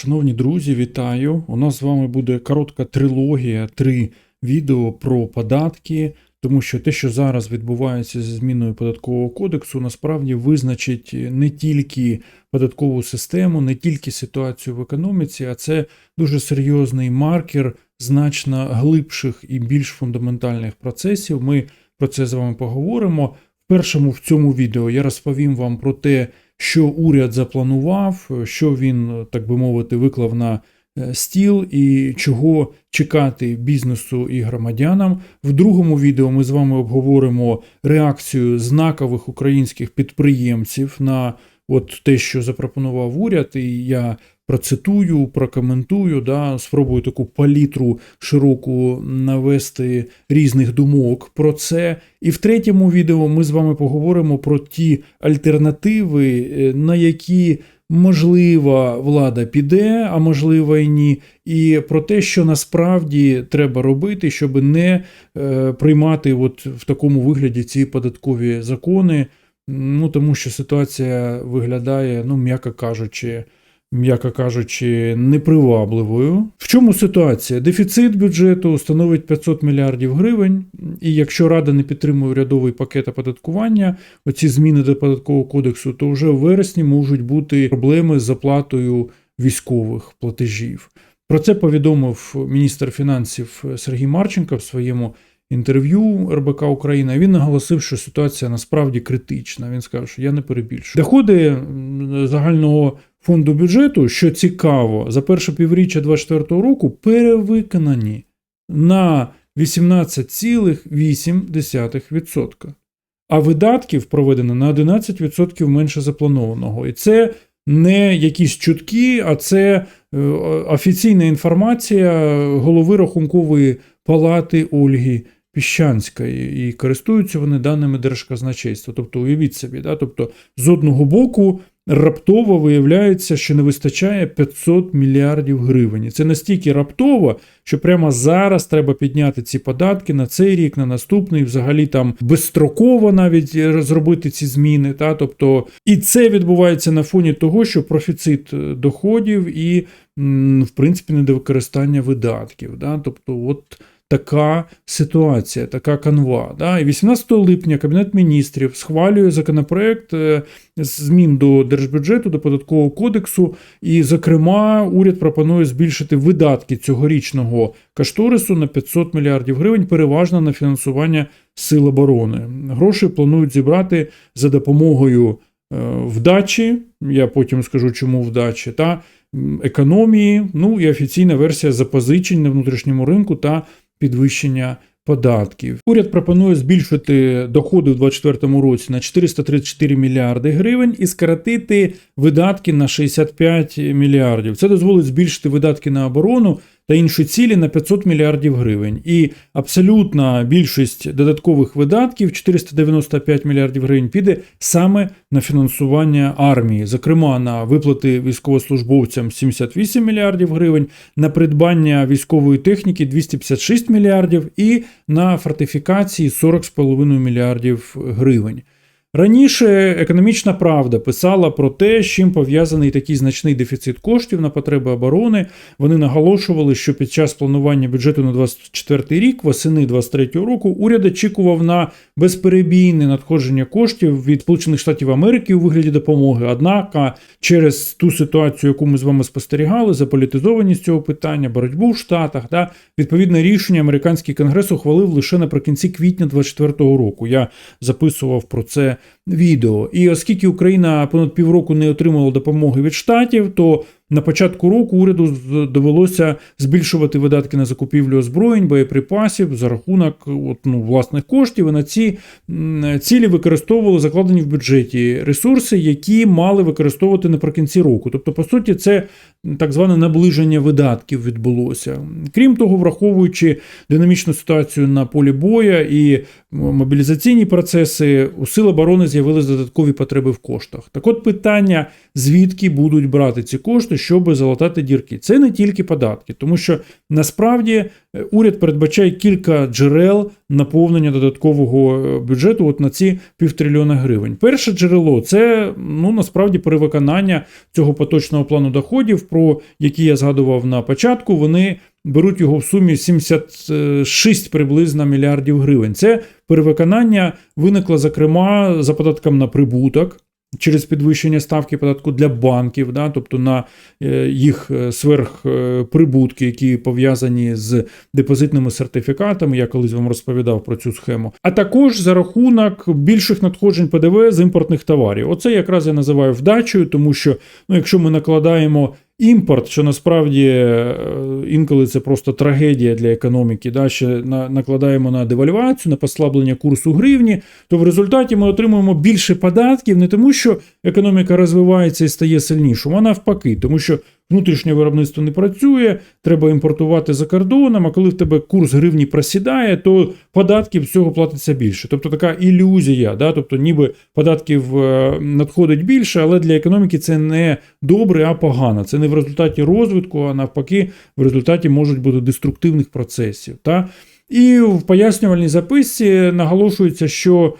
Шановні друзі, вітаю! У нас з вами буде коротка трилогія, три відео про податки, тому що те, що зараз відбувається зі зміною податкового кодексу, насправді визначить не тільки податкову систему, не тільки ситуацію в економіці, а це дуже серйозний маркер значно глибших і більш фундаментальних процесів. Ми про це з вами поговоримо. В першому в цьому відео я розповім вам про те, що уряд запланував, що він, так би мовити, виклав на е, стіл і чого чекати бізнесу і громадянам. В другому відео ми з вами обговоримо реакцію знакових українських підприємців на от те, що запропонував уряд, і я процитую, прокоментую, да, спробую таку палітру широку навести різних думок про це. І в третьому відео ми з вами поговоримо про ті альтернативи, е, на які можлива влада піде, а можливо і ні, і про те, що насправді треба робити, щоб не е, приймати от в такому вигляді ці податкові закони. Ну тому що ситуація виглядає, ну м'яко кажучи, м'яко кажучи, непривабливою. В чому ситуація? Дефіцит бюджету становить 500 мільярдів гривень, і якщо Рада не підтримує урядовий пакет оподаткування, оці зміни до податкового кодексу, то вже в вересні можуть бути проблеми з заплатою військових платежів. Про це повідомив міністр фінансів Сергій Марченко в своєму інтерв'ю РБК Україна. Він наголосив, що ситуація насправді критична. Він сказав, що я не перебільшую. Доходи загального фонду бюджету, що цікаво, за перше півріччя 2024 року перевиконані на 18,8%. А видатків проведено на 11% менше запланованого. І це не якісь чутки, а це е, офіційна інформація голови рахункової палати Ольги Піщанської. І користуються вони даними Держказначейства. Тобто, уявіть собі, да? тобто, з одного боку. Раптово виявляється, що не вистачає 500 мільярдів гривень. І Це настільки раптово, що прямо зараз треба підняти ці податки на цей рік, на наступний, взагалі там безстроково навіть зробити ці зміни. Та? Тобто, І це відбувається на фоні того, що профіцит доходів і, в принципі, недовикористання видатків. Да? Тобто, от така ситуація, така канва. Да? І 18 липня Кабінет міністрів схвалює законопроект е, змін до держбюджету, до податкового кодексу. І, зокрема, уряд пропонує збільшити видатки цьогорічного кошторису на 500 мільярдів гривень, переважно на фінансування сил оборони. Гроші планують зібрати за допомогою е, вдачі. Я потім скажу, чому вдачі, та економії. Ну і офіційна версія запозичень на внутрішньому ринку та підвищення податків. Уряд пропонує збільшити доходи в 2024 році на 434 мільярди гривень і скоротити видатки на 65 мільярдів. Це дозволить збільшити видатки на оборону та інші цілі на 500 мільярдів гривень. І абсолютна більшість додаткових видатків 495 мільярдів гривень піде саме на фінансування армії, зокрема на виплати військовослужбовцям 78 мільярдів гривень, на придбання військової техніки 256 мільярдів і на фортифікації 40,5 мільярдів гривень. Раніше економічна правда писала про те, з чим пов'язаний такий значний дефіцит коштів на потреби оборони. Вони наголошували, що під час планування бюджету на 2024 рік, восени 2023 року, уряд очікував на безперебійне надходження коштів від Сполучених Штатів Америки у вигляді допомоги. Однак, через ту ситуацію, яку ми з вами спостерігали, заполітизованість цього питання, боротьбу в Штатах, да, відповідне рішення американський конгрес ухвалив лише наприкінці квітня 2024 року. Я записував про це відео. І оскільки Україна понад півроку не отримала допомоги від штатів, то на початку року уряду довелося збільшувати видатки на закупівлю озброєнь, боєприпасів за рахунок от, ну, власних коштів. І на ці цілі використовували закладені в бюджеті ресурси, які мали використовувати наприкінці року. Тобто, по суті, це так зване наближення видатків відбулося. Крім того, враховуючи динамічну ситуацію на полі боя і мобілізаційні процеси, у сил оборони з'явилися додаткові потреби в коштах. Так от питання, звідки будуть брати ці кошти щоб залатати дірки. Це не тільки податки, тому що насправді е, уряд передбачає кілька джерел наповнення додаткового е, бюджету от на ці півтрильйона гривень. Перше джерело це ну насправді перевиконання цього поточного плану доходів, про які я згадував на початку. Вони беруть його в сумі 76 приблизно мільярдів гривень. Це перевиконання виникло, зокрема, за податком на прибуток. Через підвищення ставки податку для банків, да, тобто на е, їх е, сверхприбутки, які пов'язані з депозитними сертифікатами, я колись вам розповідав про цю схему, а також за рахунок більших надходжень ПДВ з імпортних товарів. Оце якраз я називаю вдачею, тому що ну, якщо ми накладаємо імпорт, що насправді е, інколи це просто трагедія для економіки, да, ще на, накладаємо на девальвацію, на послаблення курсу гривні, то в результаті ми отримуємо більше податків не тому, що економіка розвивається і стає сильнішою, а навпаки, тому що внутрішнє виробництво не працює, треба імпортувати за кордоном, а коли в тебе курс гривні просідає, то податків всього платиться більше. Тобто така ілюзія, да? тобто ніби податків е, надходить більше, але для економіки це не добре, а погано. Це не в результаті розвитку, а навпаки, в результаті можуть бути деструктивних процесів. Та? І в пояснювальній записці наголошується, що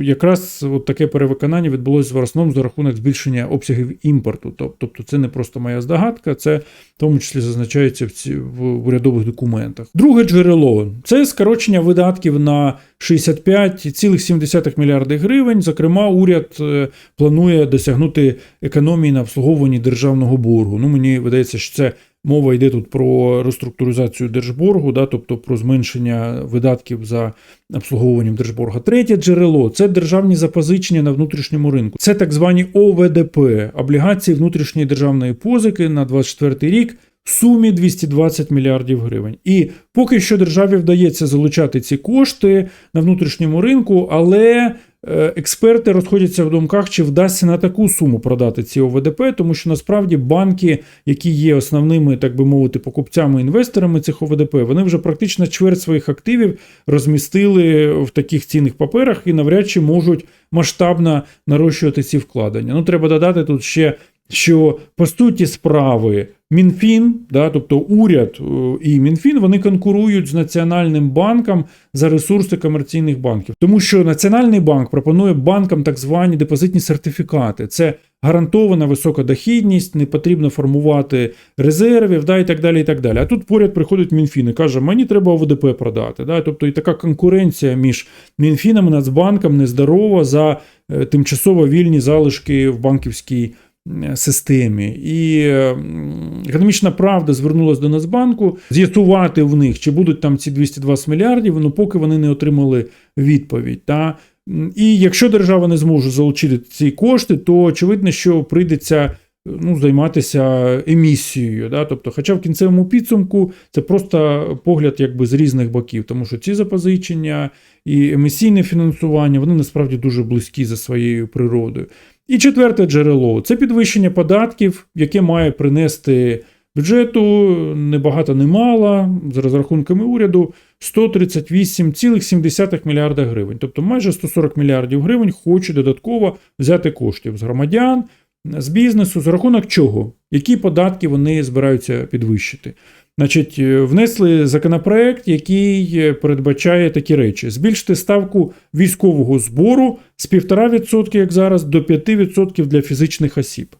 якраз от таке перевиконання відбулося в основному за рахунок збільшення обсягів імпорту. Тобто це не просто моя здогадка, це в тому числі зазначається в, ці, в урядових документах. Друге джерело це скорочення видатків на 65,7 мільярди гривень. Зокрема, уряд е, планує досягнути економії на обслуговуванні державного боргу. Ну, мені видається, що це. Мова йде тут про реструктуризацію держборгу, да, тобто про зменшення видатків за обслуговуванням держборга. Третє джерело це державні запозичення на внутрішньому ринку. Це так звані ОВДП облігації внутрішньої державної позики на 24 рік. В сумі 220 мільярдів гривень. І поки що державі вдається залучати ці кошти на внутрішньому ринку, але експерти розходяться в думках, чи вдасться на таку суму продати ці ОВДП, тому що насправді банки, які є основними, так би мовити, покупцями інвесторами цих ОВДП, вони вже практично чверть своїх активів розмістили в таких цінних паперах і навряд чи можуть масштабно нарощувати ці вкладення. Ну, треба додати тут ще. Що по суті справи Мінфін, да, тобто уряд е, і Мінфін, вони конкурують з Національним банком за ресурси комерційних банків, тому що Національний банк пропонує банкам так звані депозитні сертифікати. Це гарантована висока дохідність, не потрібно формувати резервів, да, і так далі. і так далі. А тут поряд приходить Мінфін і каже, мені треба ОВДП продати. Да, Тобто і така конкуренція між Мінфіном і Нацбанком нездорова за е, тимчасово вільні залишки в банківській системі. І економічна правда звернулася до Нацбанку з'ясувати в них, чи будуть там ці 220 мільярдів, ну поки вони не отримали відповідь. Та? І якщо держава не зможе залучити ці кошти, то очевидно, що прийдеться. Ну, займатися емісією, да, тобто, хоча в кінцевому підсумку це просто погляд якби з різних боків, тому що ці запозичення і емісійне фінансування вони насправді дуже близькі за своєю природою. І четверте джерело це підвищення податків, яке має принести бюджету небагато не мало, за розрахунками уряду 138,7 мільярда гривень. Тобто майже 140 мільярдів гривень хочуть додатково взяти коштів з громадян, з бізнесу, за рахунок чого? Які податки вони збираються підвищити? Значить, внесли законопроект, який передбачає такі речі: збільшити ставку військового збору з 1,5%, як зараз, до 5% для фізичних осіб.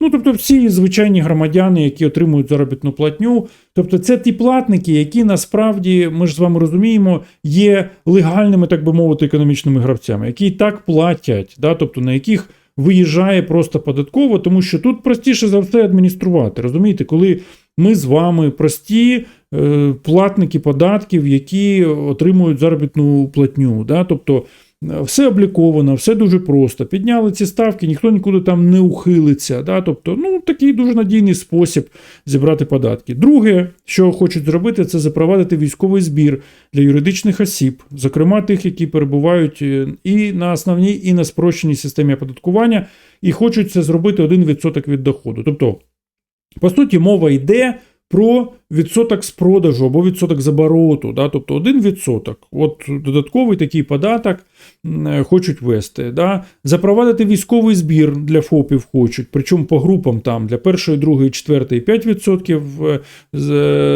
Ну, тобто, всі звичайні громадяни, які отримують заробітну платню, тобто це ті платники, які насправді, ми ж з вами розуміємо, є легальними, так би мовити, економічними гравцями, які так платять, да, тобто на яких виїжджає просто податково, тому що тут простіше за все адмініструвати. Розумієте, коли ми з вами прості е, платники податків, які отримують заробітну платню. Да? Тобто все обліковано, все дуже просто. Підняли ці ставки, ніхто нікуди там не ухилиться. Да? Тобто, ну, такий дуже надійний спосіб зібрати податки. Друге, що хочуть зробити, це запровадити військовий збір для юридичних осіб, зокрема тих, які перебувають е, і на основній, і на спрощеній системі оподаткування, і хочуть це зробити 1% від доходу. Тобто, по суті, мова йде про відсоток з продажу або відсоток з обороту, да, тобто один відсоток. От додатковий такий податок е, хочуть ввести. Да. Запровадити військовий збір для ФОПів хочуть, причому по групам там для першої, другої, четвертої 5% е, з,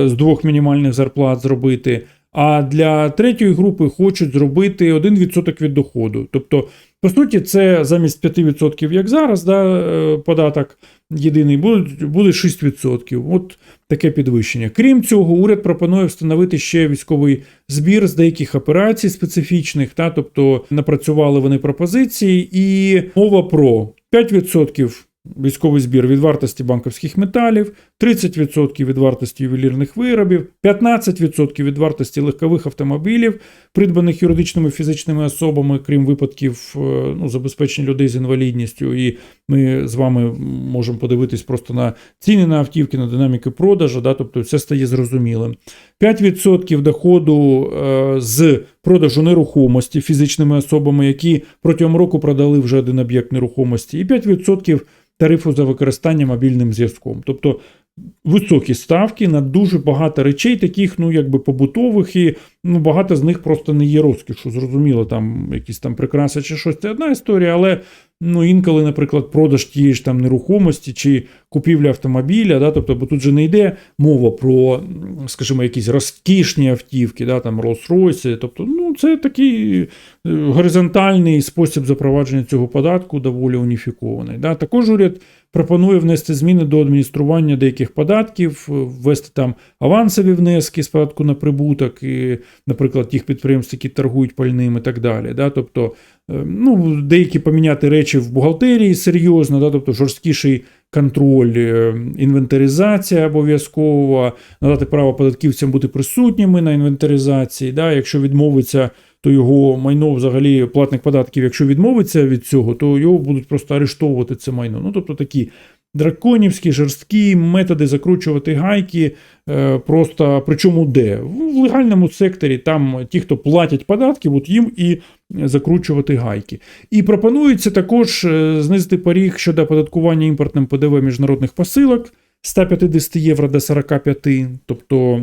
з двох мінімальних зарплат зробити. А для третьої групи хочуть зробити 1% від доходу. Тобто, по суті, це замість 5%, як зараз, да, е, податок єдиний, буде, буде 6%. От таке підвищення. Крім цього, уряд пропонує встановити ще військовий збір з деяких операцій специфічних, та, тобто напрацювали вони пропозиції, і мова про 5% військовий збір від вартості банківських металів, 30% від вартості ювелірних виробів, 15% від вартості легкових автомобілів, придбаних юридичними фізичними особами, крім випадків е, ну, забезпечення людей з інвалідністю. І ми з вами можемо подивитись просто на ціни на автівки, на динаміки продажу, да, тобто все стає зрозумілим. 5% доходу е, з продажу нерухомості фізичними особами, які протягом року продали вже один об'єкт нерухомості, і 5% тарифу за використання мобільним зв'язком. Тобто високі ставки на дуже багато речей, таких, ну, якби побутових, і ну, багато з них просто не є розкішу. Зрозуміло, там якісь там прикраси чи щось. Це одна історія, але ну, інколи, наприклад, продаж тієї ж там нерухомості чи купівля автомобіля, да, тобто, бо тут же не йде мова про, скажімо, якісь розкішні автівки, да, там Rolls-Royce, тобто, ну, це такий е, горизонтальний спосіб запровадження цього податку, доволі уніфікований. Да. Також уряд пропонує внести зміни до адміністрування деяких податків, ввести там авансові внески з податку на прибуток, і, наприклад, тих підприємств, які торгують пальним і так далі. Да? Тобто, е, ну, деякі поміняти речі в бухгалтерії серйозно, да? тобто жорсткіший контроль, е, інвентаризація обов'язкова, надати право податківцям бути присутніми на інвентаризації. Да? Якщо відмовиться то його майно взагалі платник податків, якщо відмовиться від цього, то його будуть просто арештовувати це майно. Ну тобто такі драконівські, жорсткі методи закручувати гайки. е, Просто причому де? В легальному секторі там ті, хто платять податки, от їм і закручувати гайки. І пропонується також е, знизити поріг щодо оподаткування імпортним ПДВ міжнародних посилок з 150 євро до 45, тобто.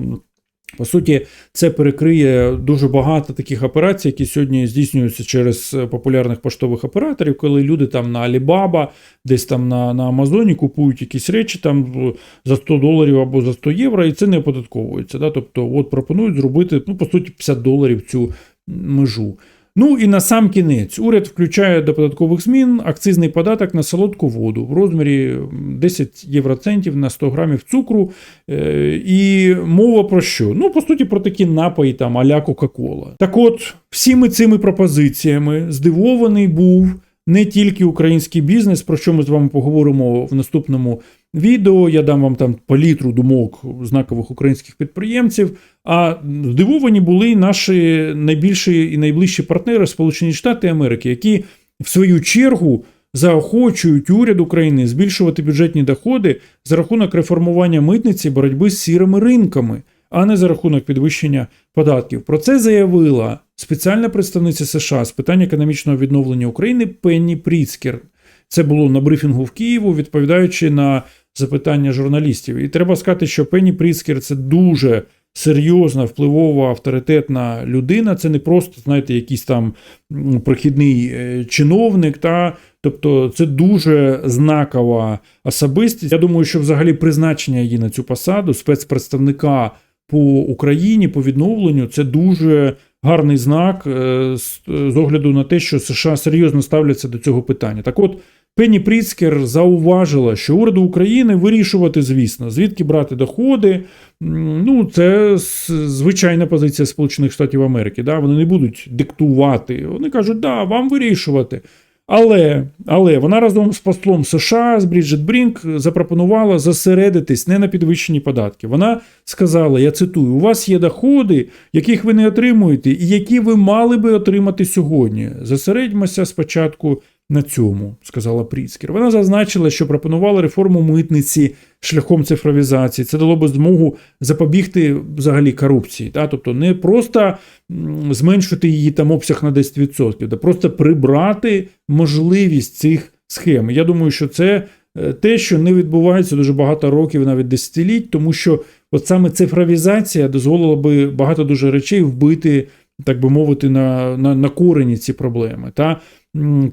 По суті, це перекриє дуже багато таких операцій, які сьогодні здійснюються через популярних поштових операторів, коли люди там на Alibaba, десь там на на Амазоні купують якісь речі там за 100 доларів або за 100 євро, і це не оподатковується. Да? Тобто, от пропонують зробити ну, по суті 50 доларів цю межу. Ну і на сам кінець уряд включає до податкових змін акцизний податок на солодку воду в розмірі 10 євроцентів на 100 грамів цукру. Е, і мова про що? Ну, по суті, про такі напої там а-ля Кока-Кола. Так от, всіми цими пропозиціями здивований був не тільки український бізнес, про що ми з вами поговоримо в наступному відео. Я дам вам там палітру думок знакових українських підприємців. А здивовані були наші найбільші і найближчі партнери Сполучені Штати Америки, які в свою чергу. Заохочують уряд України збільшувати бюджетні доходи за рахунок реформування митниці боротьби з сірими ринками, а не за рахунок підвищення податків. Про це заявила спеціальна представниця США з питань економічного відновлення України Пенні Пріцкер. Це було на брифінгу в Києву, відповідаючи на запитання журналістів. І треба сказати, що Пенні Пріцкер це дуже серйозна, впливова, авторитетна людина. Це не просто, знаєте, якийсь там прохідний е, чиновник. та Тобто це дуже знакова особистість. Я думаю, що взагалі призначення її на цю посаду спецпредставника по Україні по відновленню це дуже гарний знак е, з огляду на те, що США серйозно ставляться до цього питання. Так от. Пенні Пріцкер зауважила, що уряду України вирішувати, звісно, звідки брати доходи. Ну, це звичайна позиція Сполучених Штатів Америки. Да? Вони не будуть диктувати. Вони кажуть, да, вам вирішувати. Але але вона разом з послом США з Бріджет Брінк запропонувала зосередитись не на підвищенні податки. Вона сказала: я цитую: у вас є доходи, яких ви не отримуєте, і які ви мали би отримати сьогодні. Зосередьмося спочатку на цьому, сказала Пріцкер. Вона зазначила, що пропонувала реформу митниці шляхом цифровізації. Це дало би змогу запобігти взагалі корупції. Та? Тобто не просто зменшити її там обсяг на 10%, а просто прибрати можливість цих схем. Я думаю, що це е, те, що не відбувається дуже багато років, навіть десятиліть, тому що от саме цифровізація дозволила би багато дуже речей вбити, так би мовити, на, на, на корені ці проблеми. Та?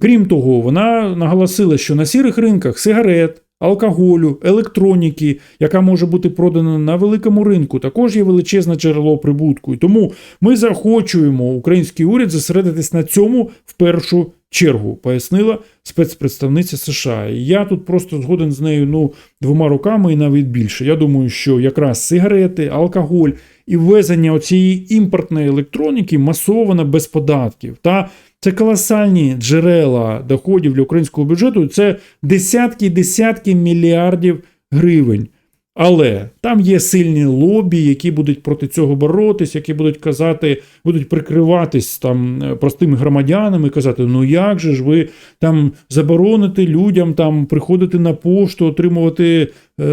Крім того, вона наголосила, що на сірих ринках сигарет, алкоголю, електроніки, яка може бути продана на великому ринку, також є величезне джерело прибутку. І тому ми захочуємо український уряд зосередитись на цьому в першу чергу, пояснила спецпредставниця США. І я тут просто згоден з нею ну, двома руками і навіть більше. Я думаю, що якраз сигарети, алкоголь і ввезення оцієї імпортної електроніки масовано без податків. Та це колосальні джерела доходів для українського бюджету. Це десятки десятки мільярдів гривень. Але там є сильні лобі, які будуть проти цього боротись, які будуть казати, будуть прикриватись там е, простими громадянами, казати: ну як же ж ви там забороните людям там приходити на пошту, отримувати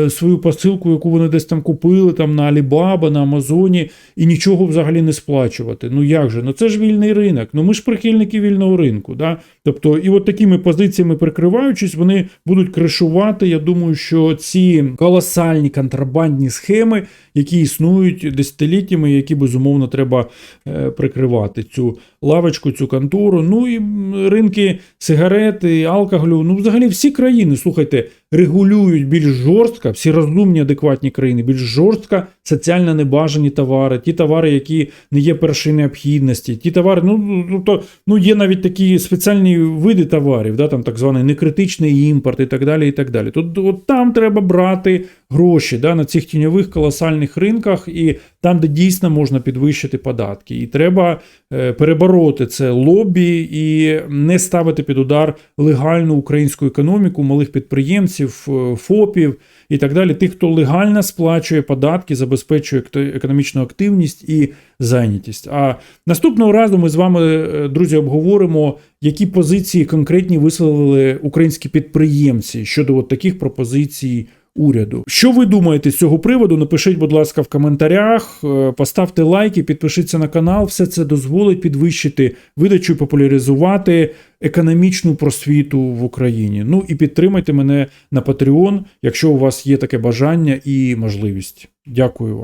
свою посилку, яку вони десь там купили, там на Алібаба, на Амазоні, і нічого взагалі не сплачувати. Ну як же? Ну це ж вільний ринок. Ну ми ж прихильники вільного ринку. Да? Тобто, і от такими позиціями прикриваючись, вони будуть кришувати. Я думаю, що ці колосальні контрабандні схеми, які існують десятиліттями, які безумовно треба е, прикривати цю лавочку, цю контору. Ну і ринки сигарети, алкоголю. Ну, взагалі, всі країни, слухайте, регулюють більш жорстко, всі розумні, адекватні країни, більш жорстко соціально небажані товари, ті товари, які не є першої необхідності, ті товари, ну, ну, то, ну є навіть такі спеціальні види товарів, да, там так званий некритичний імпорт і так далі. і так далі. Тут от там треба брати гроші да, на цих тіньових колосальних ринках, і там, де дійсно можна підвищити податки. І треба е, перебороти це лобі і не ставити під удар легальну українську економіку, малих підприємців, е, ФОПів і так далі. Тих, хто легально сплачує податки, забезпечує економічну активність і зайнятість. А наступного разу ми з вами, е, друзі, обговоримо, які позиції конкретні висловили українські підприємці щодо от таких пропозицій. Уряду, що ви думаєте з цього приводу? Напишіть, будь ласка, в коментарях, е, поставте лайки, підпишіться на канал. Все це дозволить підвищити видачу, і популяризувати економічну просвіту в Україні. Ну і підтримайте мене на Patreon, якщо у вас є таке бажання і можливість. Дякую вам.